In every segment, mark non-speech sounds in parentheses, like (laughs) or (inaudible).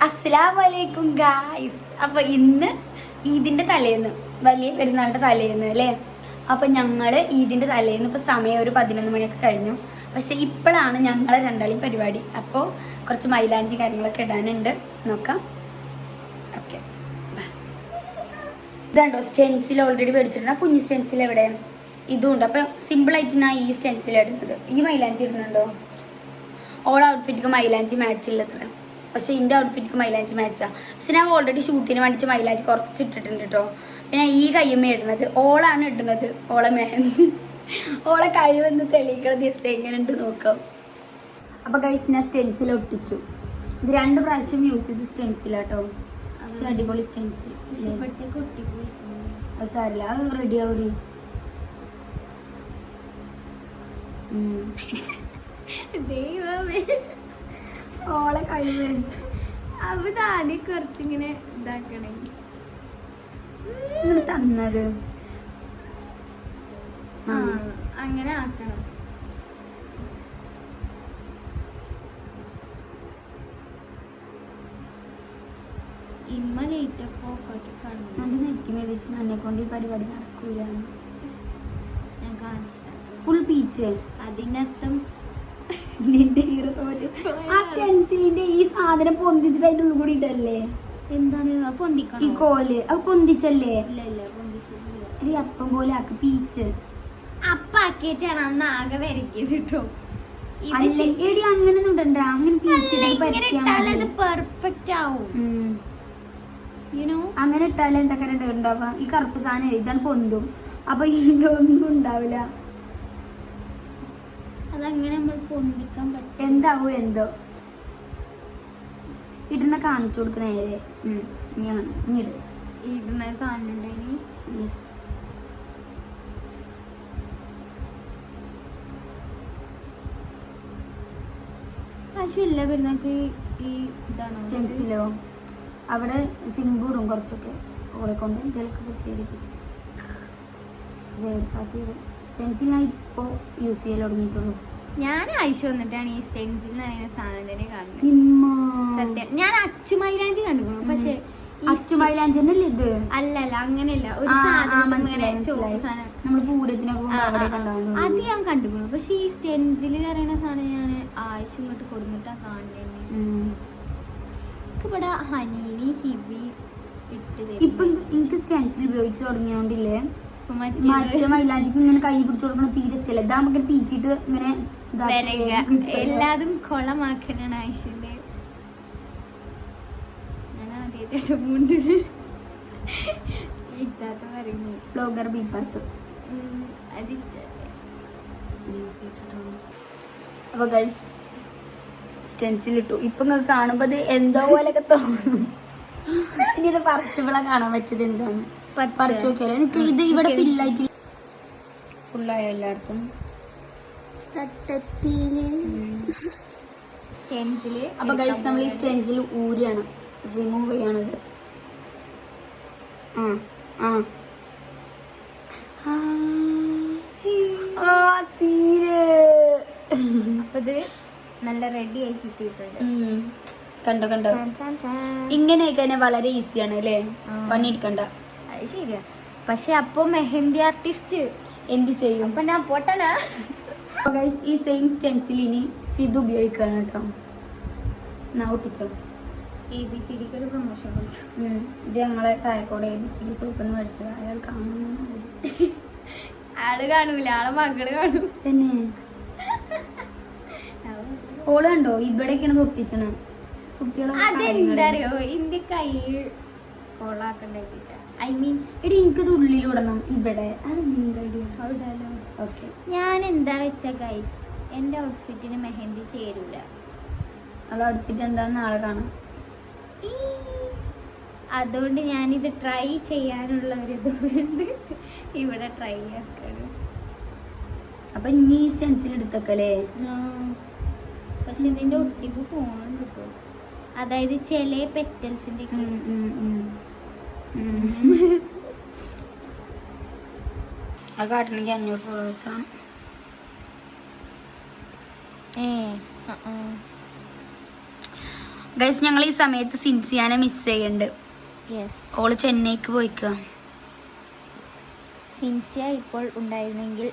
അസ്സലാമലൈക്കും ഗായ്സ് അപ്പൊ ഇന്ന് ഈദിന്റെ തലേന്ന് വലിയ പെരുന്നാളിന്റെ തലേന്ന് അല്ലേ? അപ്പൊ ഞങ്ങൾ ഈദിന്റെ തലേന്ന് ഇപ്പൊ സമയം ഒരു പതിനൊന്ന് മണിയൊക്കെ കഴിഞ്ഞു. പക്ഷെ ഇപ്പോഴാണ് ഞങ്ങളെ രണ്ടാളെയും പരിപാടി. അപ്പോൾ കുറച്ച് മൈലാഞ്ചി കാര്യങ്ങളൊക്കെ ഇടാനുണ്ട്. നോക്കാം. ഓക്കെ. ഇതാണ്ടോ സ്റ്റെൻസിൽ ഓൾറെഡി മേടിച്ചിട്ടുണ്ട്. കുഞ്ഞി സ്റ്റെൻസിൽ എവിടെ? ഇതും ഉണ്ട്. അപ്പൊ സിമ്പിൾ ആയിട്ട് ഞാൻ ഈ സ്റ്റെൻസിൽ ഇടുന്നത്. ഈ മൈലാഞ്ചി ഇടുന്നുണ്ടോ? ഓൾ ഔട്ട്ഫിറ്റ് മൈലാഞ്ചി മാച്ച് ഉള്ളത്. പക്ഷെ എന്റെ ഔട്ട്ഫിറ്റ് മൈലാഞ്ചി മാച്ചാ പക്ഷെ ഞാൻ ഓൾറെഡി ഷൂട്ടിന് വേണ്ടിയിട്ട് മൈലാഞ്ചി കുറച്ച് ഇട്ടിട്ടുണ്ട് കേട്ടോ പിന്നെ ഈ കയ്യമ്മ ഇടുന്നത്. ഓളാണ് ഇടുന്നത്. ഓളെ മേ ഓളെ കഴിവെന്ന് തെളിയിക്കണ ദിവസം എങ്ങനെയുണ്ട് നോക്കാം. അപ്പൊ കൈസ് ഞാൻ സ്റ്റെൻസിൽ ഒട്ടിച്ചു. ഇത് രണ്ട് പ്രാവശ്യം യൂസ് ചെയ്ത് സ്റ്റെൻസിലാട്ടോ പക്ഷെ അടിപൊളി സ്റ്റെൻസിൽ അത് സാരില്ല. അത് റെഡി ആവടി. ദൈവമേ. ഓളെ കഴിഞ്ഞു അവ ആദ്യം കുറച്ചിങ്ങനെ ഇതാക്കണേ. തന്നത്. ആ അങ്ങനെ ആക്കണം. ഇമ്മ ലേറ്റ് ഒക്കെ ഓഫാക്കി കാണുന്നു. അത് നെറ്റി എന്നെ കൊണ്ട് ഈ പരിപാടി നടക്കൂല. ഞാൻ കാണിച്ചിട്ടാ. ഫുൾ പീച്ച് അതിനർത്ഥം നിന്റെ ഹീറോ തോറ്റു. ആ സ്റ്റെൻസിലിന്റെ ഈ സാധനം പൊന്തിച്ചിട്ട് അതിന്റെ ഉള്ളിൽ കൂടി ഇട്ടല്ലേ എന്താണ് പൊന്തിക്കണം? ഈ കോൽ. അത് പൊന്തിച്ചല്ലേ? ഒരു അപ്പം പോലെ ആക്ക് പീച്ച്. അപ്പാക്കിയിട്ടാണ് അന്ന് ആകെ വരക്കിയത് കേട്ടോ ഇത് എടി അങ്ങനെ ഇടണ്ട. അങ്ങനെ പീച്ച് അല്ല, ഇങ്ങനെ പെർഫെക്റ്റ് ആവും. അങ്ങനെ ഇട്ടാലും എന്തൊക്കെ ഉണ്ടാവുക ഈ കറുപ്പ് സാധനം ഇതാണ് പൊന്തും. അപ്പൊ ഇതൊന്നും ഉണ്ടാവില്ല. അതങ്ങനെ നമ്മൾ പൊന്തിക്കാൻ പറ്റും? എന്താവും എന്തോ. ഇടുന്ന കാണിച്ചു കൊടുക്കുന്ന നേരെ. ഞാൻ ഇട്. ഇടുന്നത് കാണുന്നുണ്ടെങ്കിൽ യെസ് ആവശ്യമില്ല പെരുന്നാക്ക് ഈ ഇതാണ്? സ്റ്റെൻസിലോ? അവിടെ സിമ്പൂടും കുറച്ചൊക്കെ. ഓളെ കൊണ്ട് ഇതിലൊക്കെ കുത്തിയേരിപ്പിച്ചു. ചേർത്താത്തി സ്റ്റെൻസിൽ ഞാൻ ഇപ്പോൾ യൂസ് ചെയ്യൽ തുടങ്ങിയിട്ടുള്ളൂ. ഞാൻ ആവശ്യം വന്നിട്ടാണ് ഈ സ്റ്റെൻസിൽ എന്ന് പറയുന്ന സാധനം തന്നെ കാണുന്നത് സത്യം. ഞാൻ അച്ചു മൈലാഞ്ചി കണ്ടുക്കണു. പക്ഷെ അച്ചു മൈലാഞ്ചനല്ലേ ഇത്? അല്ലല്ല അങ്ങനെയല്ല. ഒരു സാധനം പൂരത്തിനൊക്കെ അത് ഞാൻ കണ്ടുക്കണു. പക്ഷെ ഈ സ്റ്റെൻസിൽ പറയുന്ന സാധനം ഞാൻ ആവശ്യം ഇങ്ങോട്ട് കൊടുത്തിട്ടാ കാണുന്നത് ഇവിടെ ഹനീനി ഹിബി ഇട്ട് ഇപ്പൊ എനിക്ക് സ്റ്റെൻസിൽ ഉപയോഗിച്ച് തുടങ്ങിയോണ്ടില്ലേ? മറ്റേ മൈലാഞ്ചിക്ക് ഇങ്ങനെ കൈ പിടിച്ചു കൊടുക്കണ തീരെ ഇഷ്ടമല്ല ഇതാകുമ്പോ പീച്ചിട്ട് ഇങ്ങനെ വരക. എല്ലാതും കൊളമാക്കലാണ് ആയിഷിന്റെ ഞാൻ ആദ്യമായിട്ട് മുണ്ട് ഇച്ചാത്ത പറഞ്ഞു ബ്ലോഗർ ബീപ്പാത്ത് അത് അപ്പൊ ഗൈസ് സ്റ്റെൻസിൽ ഇട്ടു. ഇപ്പൊ നിങ്ങൾക്ക് കാണുമ്പോ ഇത് എന്തോ പോലെയൊക്കെ തോന്നും. ഇനി ഇത് പറിച്ചപ്പോഴാ കാണാൻ പറ്റത് എന്താന്ന്. പറിച്ചു നോക്കിയാലോ. എനിക്ക് ഇത് ഇവിടെ ഫില്ലായിട്ട് ഫുള്ളായോ എല്ലായിടത്തും? തട്ടത്തിൽ സ്റ്റെൻസിൽ അപ്പൊ ഗൈസ് നമ്മൾ ഈ സ്റ്റെൻസിൽ ഊരിയാണ്. റിമൂവ് ചെയ്യണത്. നല്ല റെഡി ആയി കിട്ടിയിട്ടുണ്ട്. കണ്ടോ കണ്ടോ. ഇങ്ങനെയൊക്കെ തന്നെ വളരെ ഈസിയാണ് അല്ലേ. പണിയെടുക്കണ്ട. ശരിയാ. പക്ഷെ അപ്പൊ മെഹന്തി ആർട്ടിസ്റ്റ് എന്ത് ചെയ്യും? അപ്പൊ ഞാൻ പൊട്ടനാ? ഗൈസ് ഈ സെയിം സ്റ്റെൻസിൽ ഇനി ഫിത് ഉപയോഗിക്കണം കേട്ടോ. എന്നാ ഒട്ടിച്ചോ? എ ബി സി ഡിക്ക് ഒരു പ്രൊമോഷൻ കൊടുത്തു. ഇത് ഞങ്ങളെ Thayakkode A B C D soap എന്ന് മേടിച്ചത്. അയാൾ കാണുന്നു ആൾ കാണൂല ആളെ മകൾ കാണൂ. തന്നെ. ഓൾ കണ്ടോ? ഇവിടേക്കാണ് ഒട്ടിച്ചണ്. കുട്ടികളെ അതെന്താ ഇന്റെ കൈ കൊള്ളാക്കണ്ടായിട്ട ഐ മീൻ എടി എനിക്കത് ഉള്ളിലിടണം ഇവിടെ. അതെന്താ ഐഡിയ ഓക്കെ ഞാൻ എന്താ വെച്ച ഗൈസ് എന്റെ ഔട്ട്ഫിറ്റിന് മെഹന്തി ചേരൂല. അവളെ ഔട്ട്ഫിറ്റ് എന്താന്ന് ആളെ കാണാം. അതുകൊണ്ട് ഞാനിത് ട്രൈ ചെയ്യാനുള്ള ഒരു ഇതുകൊണ്ട് ഇവിടെ ട്രൈ ആക്കാണ്. അപ്പൊ നീ സെൻസിൽ സ്റ്റെൻസിൽ എടുത്തക്കല്ലേ? പക്ഷെ ഇതിന്റെ ഒട്ടിപ്പ് പോണുണ്ട്? ഇപ്പൊ അതായത് ചില പെറ്റൽസിന്റെ അത് കാട്ടണമെങ്കിൽ അഞ്ഞൂറ് ഫോളോവേഴ്സ് ആണ്. ഗൈസ് ഞങ്ങൾ ഈ സമയത്ത് സിൻസിയാനെ മിസ് ചെയ്യണ്ട്. ഓൾ ചെന്നൈക്ക് പോയിക്കുക സിൻസിയ ഇപ്പോൾ ഉണ്ടായിരുന്നെങ്കിൽ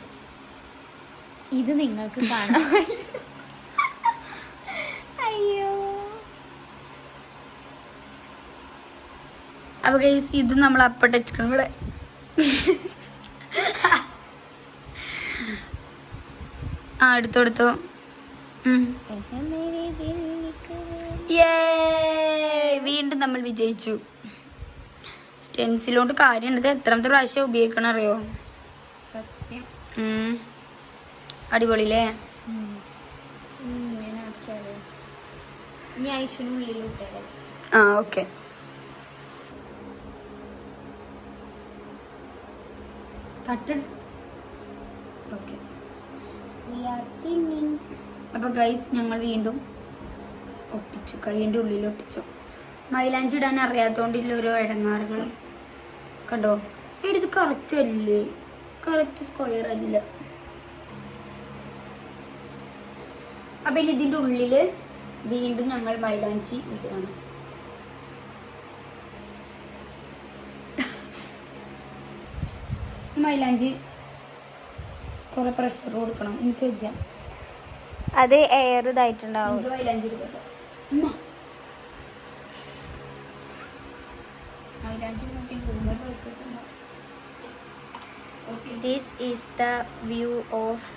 ഇത് നിങ്ങൾക്ക് കാണാം (laughs) അയ്യോ. അപ്പൊ ഗൈസ് ഇത് നമ്മൾ അപ്പം ടച്ച് ഇവിടെ. (laughs) ആ എടുത്തു എടുത്തു. വീണ്ടും നമ്മൾ വിജയിച്ചു. സ്റ്റെൻസിലോണ്ട് കാര്യമുണ്ട്. ഇത് എത്രാമത്തെ പ്രാവശ്യം ഉപയോഗിക്കണം അറിയോ? സത്യം. അടിപൊളിയില്ലേ? ആ ഓക്കെ. തട്ട്. ഓക്കെ. അപ്പൊ ഗൈസ് ഞങ്ങൾ വീണ്ടും ഒട്ടിച്ചു. കൈയിന്റെ ഉള്ളിൽ ഒട്ടിച്ചു. മൈലാഞ്ചി ഇടാൻ അറിയാത്തോണ്ടില്ല ഓരോ ഇടങ്ങാറുകൾ കണ്ടോ? എടുത്ത് കറക്റ്റ് അല്ലേ? കറക്റ്റ് സ്ക്വയർ അല്ല. അപ്പൊ ഇനി ഇതിന്റെ ഉള്ളിൽ വീണ്ടും ഞങ്ങൾ മൈലാഞ്ചി ഇടുകയാണ്. മൈലാഞ്ചി കുറെ പ്രഷർ കൊടുക്കണം. എനിക്ക് വെച്ചാൽ അത് എയർ ഇതായിട്ടുണ്ടാവും. മൈലാഞ്ചി this is the view of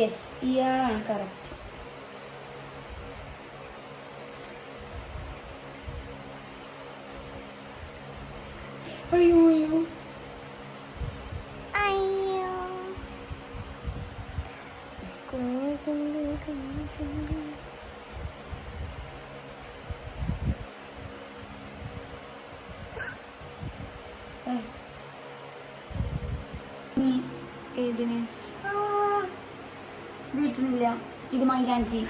yes ഇയാളാണ് കറക്റ്റ് അയ്യോ അയ്യോ അയ്യോ. നീ ഏതിന് ആ, ഇത് മലയാഞ്ചി. ഇത് മൈലാഞ്ചി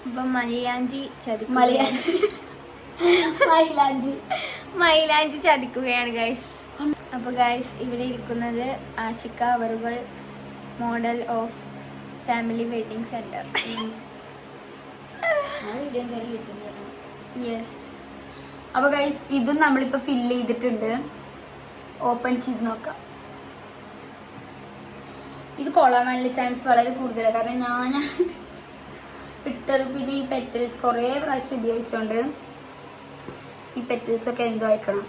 അപ്പൊ മലയാഞ്ചി. ചതി മലയാഞ്ചി. (laughs) മൈലാഞ്ചി മൈലാഞ്ചി ചതിക്കുകയാണ് ഗൈസ് അപ്പൊ ഗൈസ് ഇവിടെ ഇരിക്കുന്നത് ആഷിക അവറുകൾ model of family wedding centre. Yes അപ്പൊ ഗൈസ് ഇതും നമ്മളിപ്പോ ഫില്ല് ചെയ്തിട്ടുണ്ട്. ഓപ്പൺ ചെയ്ത് നോക്കാം. ഇത് കൊള്ളാൻ ചാൻസ് വളരെ കൂടുതലാണ്. കാരണം ഞാൻ ഇട്ടത് പിന്നെ ഈ പെറ്റൽസ് കുറേ പ്രാവശ്യം ഉപയോഗിച്ചോണ്ട് ഈ പെറ്റൽസ് ഒക്കെ എന്തോ അയക്കണം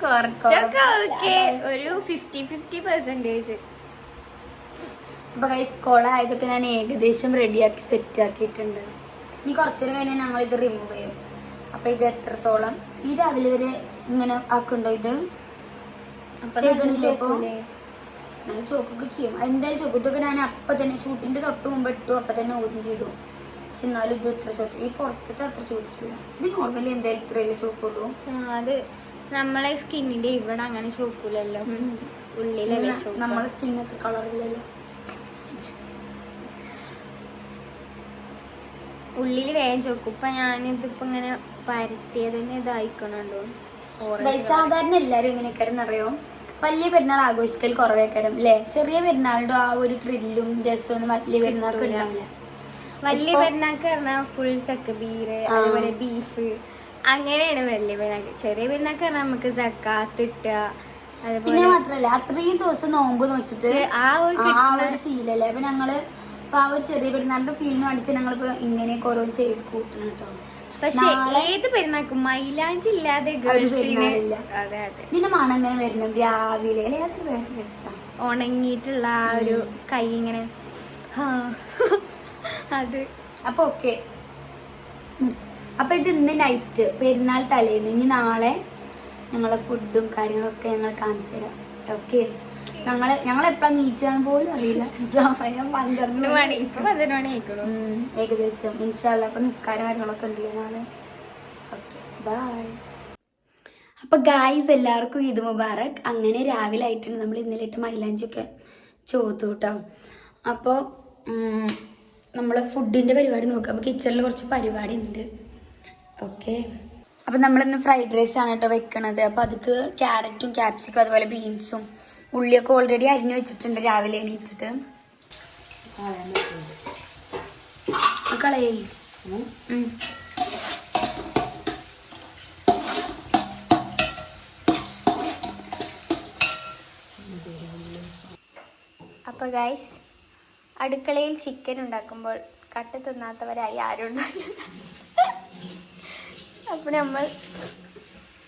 കുറച്ചൊക്കെ ഓക്കെ ഒരു ഫിഫ്റ്റി ഫിഫ്റ്റി പെർസെന്റേജ് അപ്പൊ ഗൈസ് കൊളായതൊക്കെ ഞാൻ ഏകദേശം റെഡിയാക്കി സെറ്റ് ആക്കിയിട്ടുണ്ട്. ഇനി കുറച്ചേരം കഴിഞ്ഞാൽ ഞങ്ങൾ ഇത് റിമൂവ് ചെയ്യും. അപ്പൊ ഇത് എത്രത്തോളം? ഈ രാവിലെ വരെ ഇങ്ങനെ ആക്കുണ്ടോ ഇത്? അപ്പൊ ഞാൻ ചോക്കൊക്കെ ചെയ്യും. എന്തായാലും ചോക്ക് ഇതൊക്കെ ഞാൻ അപ്പം തന്നെ ഷൂട്ടിന്റെ തൊട്ട് മുമ്പ് ഇട്ടു. അപ്പം തന്നെ ഊരും ചെയ്തു. പക്ഷെ എന്നാലും ഇത് ഇത്ര ചോദിച്ചു ഈ പുറത്തത്തെ അത്ര ചോദിക്കില്ല ഇത് നോർമലി എന്തായാലും ഇത്രയല്ലേ ചോക്കുള്ളൂ? അത് നമ്മളെ സ്കിന്നിന്റെ ഇവിടെ അങ്ങനെ ചോക്കൂലല്ലോ. ഉള്ളിലല്ലേ നമ്മളെ സ്കിൻ അത്ര കളറില്ലല്ലോ ഉള്ളിൽ വേഗം ചോക്കും. ഇപ്പൊ ഞാനിതിപ്പോ ഇങ്ങനെ പരത്തിയതിന് ഇതായിക്കണുണ്ടോ? സാധാരണ എല്ലാരും എങ്ങനെയൊക്കെ അറിയോ വലിയ പെരുന്നാൾ ആഘോഷിക്കൽ കുറവേക്കാരം അല്ലേ ചെറിയ പെരുന്നാളുടെ ആ ഒരു ത്രില്ലും രസമൊന്നും വലിയ പെരുന്നാൾക്ക്. ഉണ്ടാവില്ല. വലിയ പെരുന്നാൾക്ക് പറഞ്ഞാൽ ഫുൾ തക്ക് ബീര് ആ. അതുപോലെ ബീഫ് അങ്ങനെയാണ് വലിയ പെരുന്നാൾക്ക് ചെറിയ പെരുന്നാൾക്ക് പറഞ്ഞാൽ നമുക്ക് സക്കാത്ത് ഇട്ടുക പിന്നെ മാത്രല്ല അത്രയും ദിവസം നോമ്പ് നോച്ചിട്ട് ആ ഒരു ആ ഒരു ഫീൽ അല്ലേ? അപ്പൊ ഞങ്ങൾ ഇപ്പൊ ആ ഒരു ചെറിയ പെരുന്നാളിന്റെ ഫീലിന് അടിച്ച് ഞങ്ങളിപ്പോ ഇങ്ങനെ കുറവ് ചെയ്ത് കൂട്ടണം കേട്ടോ പക്ഷെ ഏത് പെരുന്നാക്കും മൈലാഞ്ചി ഇല്ലാതെ ഗേൾസിന്. അതെ അതെ. ഇതിന്റെ മണം ഇങ്ങനെ വരുന്നുണ്ട് രാവിലെ അല്ലെ അത് വേറെ ഉണങ്ങിയിട്ടുള്ള ആ ഒരു കൈ ഇങ്ങനെ. അത്. അപ്പൊ ഓക്കെ. അപ്പൊ ഇത് ഇന്ന് നൈറ്റ് പെരുന്നാൾ തലേന്ന്. ഇനി നാളെ ഞങ്ങളെ ഫുഡും കാര്യങ്ങളൊക്കെ ഞങ്ങൾ കാണിച്ചു തരാം ഓക്കെ? ഞങ്ങൾ ഞങ്ങൾ എപ്പ നീച്ചാന്ന് പോലും അറിയില്ല. സമയം പന്ത്രണ്ട് മണി. ഇപ്പൊ പന്ത്രണ്ട് മണി ആയിക്കോളും ഏകദേശം. ഇൻഷാല്ല അപ്പൊ നിസ്കാരം കാര്യങ്ങളൊക്കെ ഉണ്ടല്ലോ നാളെ? Okay bye. അപ്പൊ ഗായ്സ് എല്ലാവർക്കും ഇത് മുബാറക്. അങ്ങനെ രാവിലെ ആയിട്ടുണ്ട് നമ്മൾ ഇന്നലെ ഇട്ട് മൈലാഞ്ചി ഒക്കെ ചോത്തു കേട്ടോ. അപ്പോൾ നമ്മൾ ഫുഡിന്റെ പരിപാടി നോക്കാം. അപ്പോൾ കിച്ചണിൽ കുറച്ച് പരിപാടി ഉണ്ട്. ഓക്കെ. അപ്പം നമ്മളിന്ന് ഫ്രൈഡ് റൈസ് ആണ് കേട്ടോ വെക്കണത്. അപ്പോൾ അതിക്ക് ക്യാരറ്റും ക്യാപ്സിക്കും അതുപോലെ ബീൻസും ഉള്ളിയൊക്കെ ഓൾറെഡി അരിഞ്ഞു വെച്ചിട്ടുണ്ട്. രാവിലെ കളയേ. ഉം. അപ്പോൾ ഗൈസ് അടുക്കളയിൽ ചിക്കൻ ഉണ്ടാക്കുമ്പോൾ കട്ട് തിന്നാത്തവരായി ആരും ഉണ്ടാവില്ല. അപ്പോൾ നമ്മൾ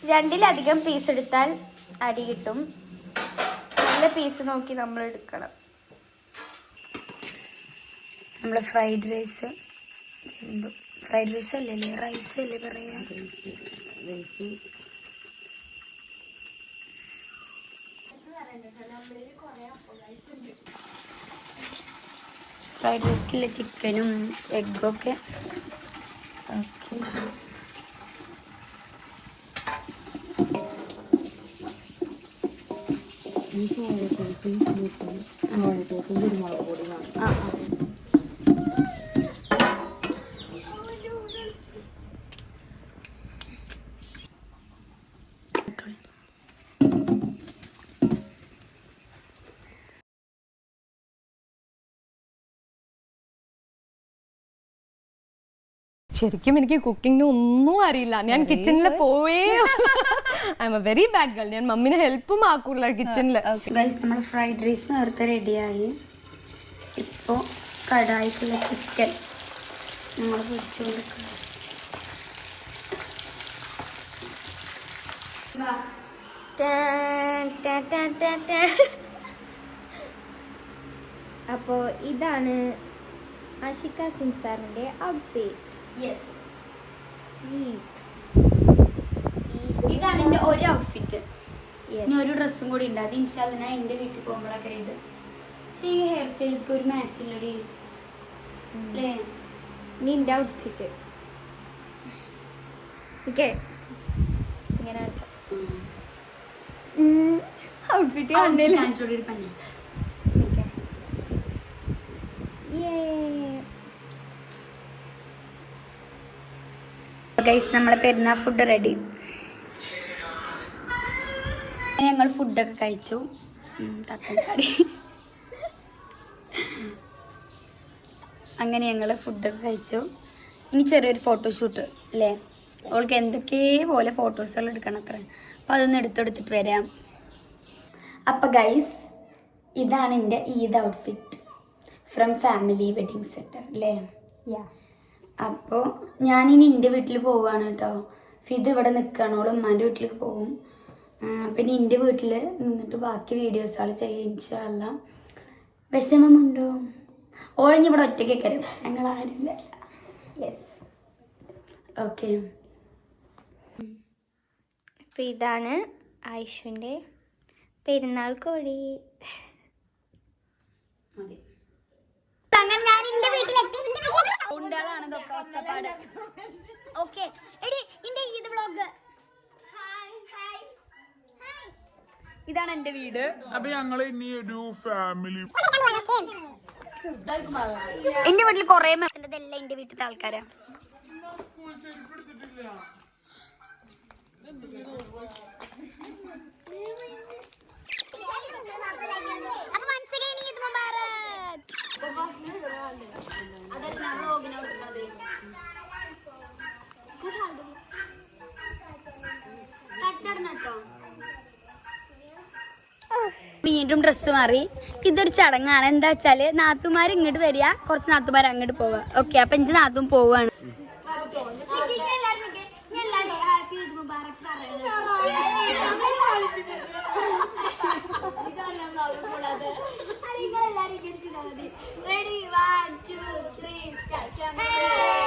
രണ്ടിലധികം പീസ് എടുത്താൽ അടി കിട്ടും. നല്ല പീസ് നോക്കി നമ്മൾ എടുക്കണം. നമ്മൾ ഫ്രൈഡ് റൈസ് ഫ്രൈഡ് റൈസ് അല്ലല്ലേ? റൈസ് അല്ലേ പറയാ? ഫ്രൈഡ് റൈസിലുള്ള ചിക്കനും എഗ്ഗൊക്കെ ഓക്കെ ആ ആ ശരിക്കും എനിക്ക് കുക്കിങ്ങിന് ഒന്നും അറിയില്ല. ഞാൻ കിച്ചണിൽ പോയേ I am a very bad girl ഞാൻ മമ്മിനെ ഹെൽപ്പും ആക്കൂല കിച്ചണിൽ ഗൈസ് നമ്മൾ ഫ്രൈഡ് റൈസ് നേരത്തെ റെഡിയായി ഇപ്പോൾ കടായിക്കുള്ള ചിക്കൻ നമ്മൾ പൊടിച്ചു കൊടുക്കുക അപ്പോൾ ഇതാണ് ആഷിക സിൻസാറിന്റെ ഔട്ട്ഫിറ്റ് യെസ് ഇതാണ് എന്റെ ഒരു ഔട്ട്ഫിറ്റ് ഇനി ഒരു ഡ്രസ്സും കൂടി ഉണ്ട്. അത് ഇൻഷാല്ല ഞാൻ എന്റെ വീട്ടിൽ പോകുമ്പോഴൊക്കെ ഉണ്ട് പക്ഷേ ഈ ഹെയർ സ്റ്റൈലിക്ക് ഒരു മാച്ച് ഇല്ലടി. അല്ലേ? നിന്റെ ഔട്ട്ഫിറ്റ് ഓക്കെ ഇങ്ങനെ ഔട്ട്ഫിറ്റ് കണ്ടില്ല കാണിച്ചോടി ഒരു പണി ഗൈസ് നമ്മളെ പെരുന്നാൾ ഫുഡ് റെഡി ഞങ്ങൾ ഫുഡൊക്കെ കഴിച്ചു. തട്ടൻകാടി അങ്ങനെ ഞങ്ങൾ ഫുഡൊക്കെ കഴിച്ചു. ഇനി ചെറിയൊരു ഫോട്ടോഷൂട്ട് അല്ലേ? അവൾക്ക് എന്തൊക്കെ പോലെ ഫോട്ടോസുകൾ എടുക്കണം അത്ര. അപ്പം അതൊന്ന് എടുത്തെടുത്തിട്ട് വരാം. അപ്പം ഗൈസ് ഇതാണ് എന്റെ Eid outfit from family wedding centre അല്ലേ? യാ അപ്പോൾ ഞാനിനി എന്റെ വീട്ടിൽ പോവാണ് കേട്ടോ ഫിദ് ഇവിടെ നിൽക്കുകയാണ് ഓൾ ഉമ്മാന്റെ വീട്ടിലേക്ക് പോകും. പിന്നെ എന്റെ വീട്ടിൽ നിന്നിട്ട് ബാക്കി വീഡിയോസുകൾ ചെയ്യാം ഇൻഷാല്ല വിഷമമുണ്ടോ? ഓളിഞ്ഞ് ഇവിടെ ഒറ്റയ്ക്ക് കയറും ഞങ്ങൾ ആരില്ല യെസ് ഓക്കെ അപ്പോൾ ഇതാണ് ആയിഷുവിന്റെ പെരുന്നാൾ കോഴി. മതി. അങ്ങനെ ഞാൻ എന്റെ വീട്ടിലെത്തി. ഇതൊക്കെ ഓക്കെ. എടി എന്റെ ഈദ് വ്ളോഗ് ഇതാണ് എന്റെ വീട്. അപ്പൊ ഞങ്ങൾ ഇനി ഒരു ഫാമിലി എന്റെ വീട്ടിൽ കൊറേ ഇതെല്ലാം എന്റെ വീട്ടിലത്തെ ആൾക്കാരാ. അപ്പോൾ മനസ്സിലായി വീണ്ടും ഡ്രസ്സ് മാറി. ഇതൊരു ചടങ്ങാണ്. എന്താ വെച്ചാൽ നാത്തുമാർ ഇങ്ങോട്ട് വരിക കുറച്ച് നാത്തുമാർ അങ്ങോട്ട് പോവുക. ഓക്കെ അപ്പൊ എനിക്ക് നാത്തും പോവാണ് ready one two three start